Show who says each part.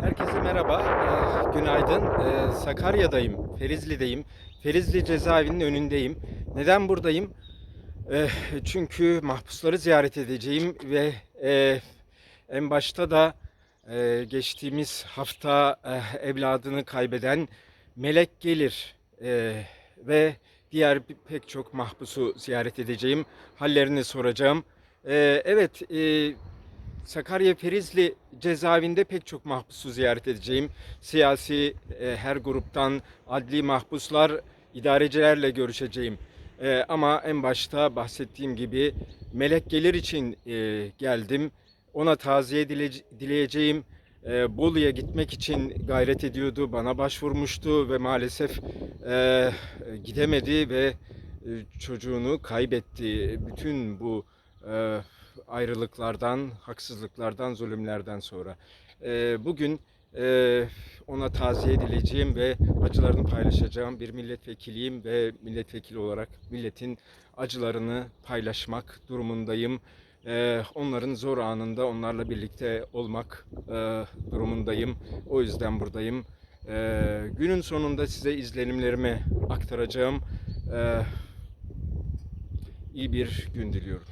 Speaker 1: Herkese merhaba, ee, günaydın. Ee, Sakarya'dayım, Ferizli'deyim. Ferizli cezaevinin önündeyim. Neden buradayım? Ee, çünkü mahpusları ziyaret edeceğim ve e, en başta da e, geçtiğimiz hafta e, evladını kaybeden Melek Gelir ve diğer pek çok mahpusu ziyaret edeceğim. Hallerini soracağım. Evet, Sakarya Ferizli cezaevinde pek çok mahpusu ziyaret edeceğim. Siyasi e, her gruptan adli mahpuslar, idarecilerle görüşeceğim. E, ama en başta bahsettiğim gibi Melek Gelir için e, geldim. Ona taziye dile- dileyeceğim. E, Bolu'ya gitmek için gayret ediyordu. Bana başvurmuştu ve maalesef e, gidemedi ve e, çocuğunu kaybetti. Bütün bu e, ayrılıklardan, haksızlıklardan, zulümlerden sonra. E, bugün e, ona taziye dileyeceğim ve acılarını paylaşacağım. Bir milletvekiliyim ve milletvekili olarak milletin acılarını paylaşmak durumundayım. E, onların zor anında onlarla birlikte olmak e, durumundayım. O yüzden buradayım. E, günün sonunda size izlenimlerimi aktaracağım. E, iyi bir gün diliyorum.